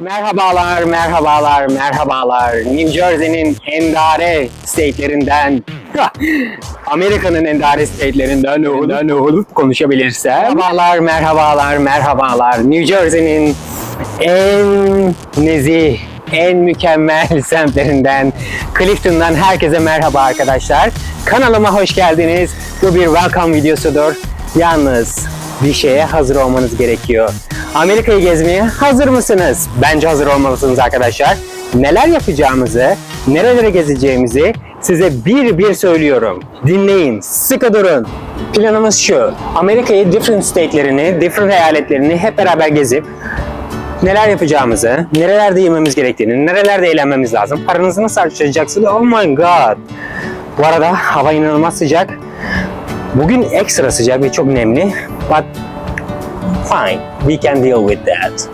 Merhabalar, merhabalar, merhabalar. New Jersey'nin endare state'lerinden, Amerika'nın endare state'lerinden ne olup konuşabilirsem. Merhabalar, merhabalar, merhabalar. New Jersey'nin en nezih, en mükemmel semtlerinden, Clifton'dan herkese merhaba arkadaşlar. Kanalıma hoş geldiniz. Bu bir welcome videosudur. Yalnız bir şeye hazır olmanız gerekiyor. Amerika'yı gezmeye hazır mısınız? Bence hazır olmalısınız arkadaşlar. Neler yapacağımızı, nerelere gezeceğimizi size bir bir söylüyorum. Dinleyin, sıkı durun. Planımız şu. Amerika'yı different state'lerini, different eyaletlerini hep beraber gezip neler yapacağımızı, nerelerde yememiz gerektiğini, nerelerde eğlenmemiz lazım, paranızı nasıl harcayacaksınız? Oh my god! Bu arada hava inanılmaz sıcak. Bugün ekstra sıcak ve çok nemli. But fine, we can deal with that.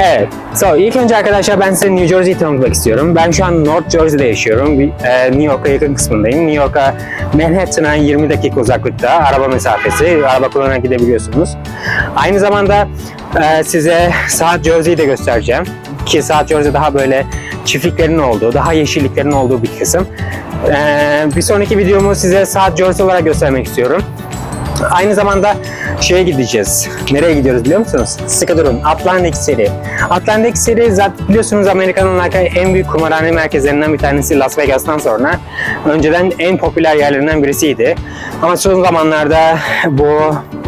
Evet, so ilk önce arkadaşlar ben size New Jersey'yi tanıtmak istiyorum. Ben şu an North Jersey'de yaşıyorum. E, New York'a yakın kısmındayım. New York'a Manhattan'a 20 dakika uzaklıkta araba mesafesi. Araba kullanarak gidebiliyorsunuz. Aynı zamanda e, size South Jersey'yi de göstereceğim. Ki South Jersey daha böyle çiftliklerin olduğu, daha yeşilliklerin olduğu bir kısım. E, bir sonraki videomu size South Jersey olarak göstermek istiyorum. Aynı zamanda şeye gideceğiz. Nereye gidiyoruz biliyor musunuz? Sıkı durun. Atlantic City. Atlantic City zaten biliyorsunuz Amerika'nın en büyük kumarhane merkezlerinden bir tanesi Las Vegas'tan sonra. Önceden en popüler yerlerinden birisiydi. Ama son zamanlarda bu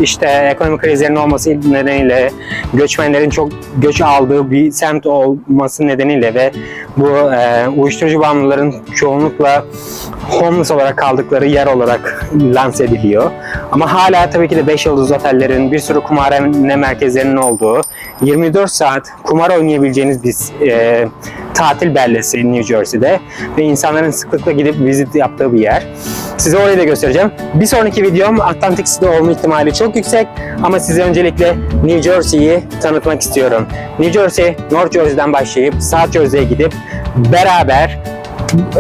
işte ekonomik krizlerin olması nedeniyle göçmenlerin çok göç aldığı bir semt olması nedeniyle ve bu e, uyuşturucu bağımlıların çoğunlukla homeless olarak kaldıkları yer olarak lanse ediliyor. Ama hala tabii ki de 5 yıldız otellerin, bir sürü kumarhane merkezlerinin olduğu, 24 saat kumar oynayabileceğiniz bir e, tatil beldesi New Jersey'de ve insanların sıklıkla gidip vizit yaptığı bir yer. Size orayı da göstereceğim. Bir sonraki videom Atlantic City'de olma ihtimali çok yüksek ama size öncelikle New Jersey'yi tanıtmak istiyorum. New Jersey, North Jersey'den başlayıp South Jersey'ye gidip beraber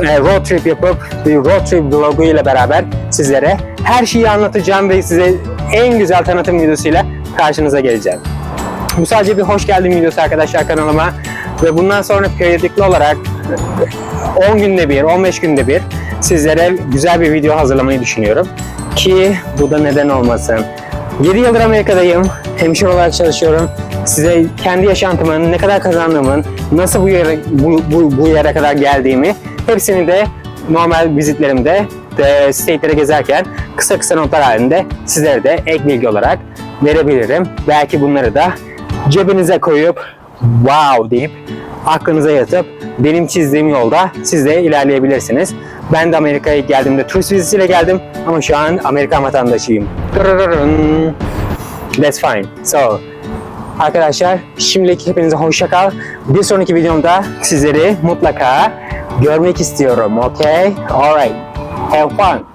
e, road trip yapıp bir road trip vlogu ile beraber sizlere her şeyi anlatacağım ve size en güzel tanıtım videosuyla karşınıza geleceğim. Bu sadece bir hoş geldin videosu arkadaşlar kanalıma ve bundan sonra periyodikli olarak 10 günde bir, 15 günde bir sizlere güzel bir video hazırlamayı düşünüyorum. Ki bu da neden olmasın. 7 yıldır Amerika'dayım. Hemşire olarak çalışıyorum. Size kendi yaşantımın, ne kadar kazandığımın, nasıl bu yere, bu, bu, bu yere kadar geldiğimi hepsini de normal vizitlerimde de state'lere gezerken kısa kısa notlar halinde sizlere de ek bilgi olarak verebilirim. Belki bunları da cebinize koyup wow deyip aklınıza yatıp benim çizdiğim yolda siz de ilerleyebilirsiniz. Ben de Amerika'ya geldiğimde turist vizesiyle geldim ama şu an Amerikan vatandaşıyım. That's fine. So, arkadaşlar şimdilik hepinize hoşça kal. Bir sonraki videomda sizleri mutlaka görmek istiyorum. Okay? Alright. Have fun.